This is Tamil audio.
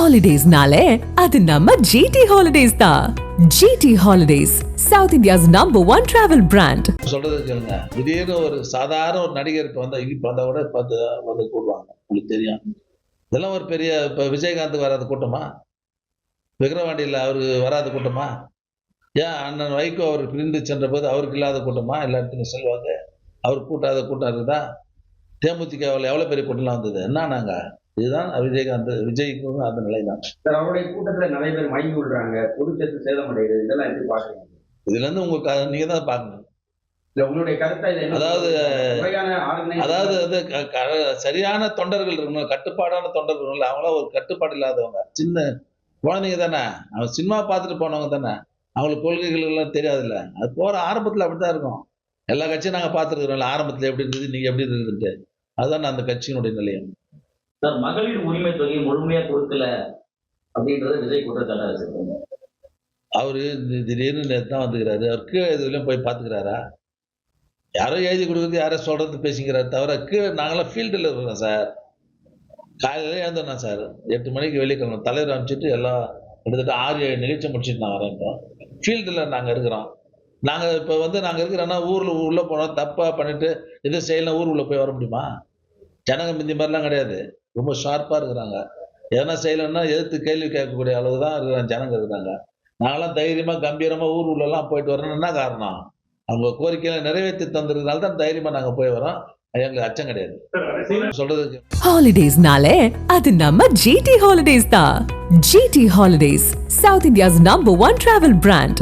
ஹாலிடேஸ்னாலே அது நம்ம ஜிடி ஹாலிடேஸ் தான் GT holidays south India's number one travel brand சொல்றது கேளுங்க. திடீர்னு ஒரு சாதாரண ஒரு நடிகர் இப்போ வந்தா இப்போ வந்தா கூட பார்த்து வந்து கூடுவாங்க உங்களுக்கு தெரியும். இதெல்லாம் ஒரு பெரிய இப்போ விஜயகாந்த் வராத கூட்டமா? விக்ரவாண்டியில் அவருக்கு வராத கூட்டமா? ஏன் அண்ணன் வைகோ அவர் பிரிந்து சென்ற போது அவருக்கு இல்லாத கூட்டமா? எல்லா இடத்துலையும் செல்வாங்க அவர் கூட்டாத கூட்டம் இருக்குதா? தேமுதிகவில் எவ்வளோ பெரிய கூட்டம்லாம் வந்தது? என்ன நாங்கள் இதுதான் விஜயகாந்த் விஜய்க்கும் அந்த நிலை தான் சார் அவருடைய கூட்டத்துல நிறைய பேர் மயங்கி விடுறாங்க பொதுச்சத்து சேதமடையுது இதெல்லாம் எப்படி பாக்குறீங்க இதுலேருந்து உங்களுக்கு நீங்கள் தான் பார்க்கணும். இல்ல உங்களுடைய கருத்தை இதுல என்ன அதாவது, அதாவது வந்து சரியான தொண்டர்கள் இருக்கணும். கட்டுப்பாடான தொண்டர்கள் இருக்கணும் அவங்களாம் ஒரு கட்டுப்பாடு இல்லாதவங்க. சின்ன குழந்தைங்க தானே. அவன் சினிமா பார்த்துட்டு போனவங்க தானே. அவங்களுக்கு கொள்கைகள் எல்லாம் தெரியாதுல்ல. அது போகிற ஆரம்பத்தில் அப்படித்தான் இருக்கும். எல்லா கட்சியும் நாங்கள் பார்த்துருக்குறோம்ல. ஆரம்பத்தில் எப்படி இருந்தது நீங்கள் எப்படி இருக்குதுன்ட்டு அதுதான் அந்த கட்சியினுடைய நிலையம் சார் மகளிர் உரிமை தொகையை முழுமையா கொடுக்கல அப்படின்றத விஜய் குற்றச்சாட்டா வச்சிருக்காங்க. அவரு திடீர்னு நேற்று தான் வந்துக்கிறாரு. அவர் கீழே இதுலையும் போய் பார்த்துக்கிறாரா யாரோ எழுதி கொடுக்குறது யாரோ சொல்றது பேசிக்கிறாரு தவிர கீழே நாங்களாம் ஃபீல்டில் இருக்கிறோம் சார். காலையில எழுந்தோம் சார் எட்டு மணிக்கு வெளியே கிளம்பணும் தலைவர் அனுப்பிச்சிட்டு எல்லாம் கிட்டத்தட்ட ஆறு ஏழு நிகழ்ச்சி முடிச்சுட்டு நான் வரேன் இப்போ. ஃபீல்டில் நாங்கள் இருக்கிறோம். நாங்கள் இப்போ வந்து நாங்கள் இருக்கிறோன்னா ஊரில் உள்ளே போனோம் தப்பாக பண்ணிட்டு எதுவும் செய்யலாம் ஊர் உள்ள போய் வர முடியுமா? ஜனங்க மிந்தி மாதிரிலாம் கிடையாது. ரொம்ப ஷார்ப்பாக இருக்கிறாங்க. எதனா செய்யலைன்னா எதிர்த்து கேள்வி கேட்கக்கூடிய அளவு தான் இருக்கிறாங்க ஜனங்க இருக்கிறாங்க. நாங்களாம் தைரியமாக கம்பீரமாக ஊர் உள்ளெல்லாம் போயிட்டு வரணும்னு என்ன காரணம்? அவங்க கோரிக்கையில நிறைவேற்றி தந்ததுனால தான் தைரியமாக நாங்கள் போய் வரோம். அது எங்களுக்கு அச்சம் கிடையாது. சொல்றதுக்கு ஹாலிடேஸ்னாலே அது நம்ம ஜிடி ஹாலிடேஸ் தான். GT holidays south India's number one travel brand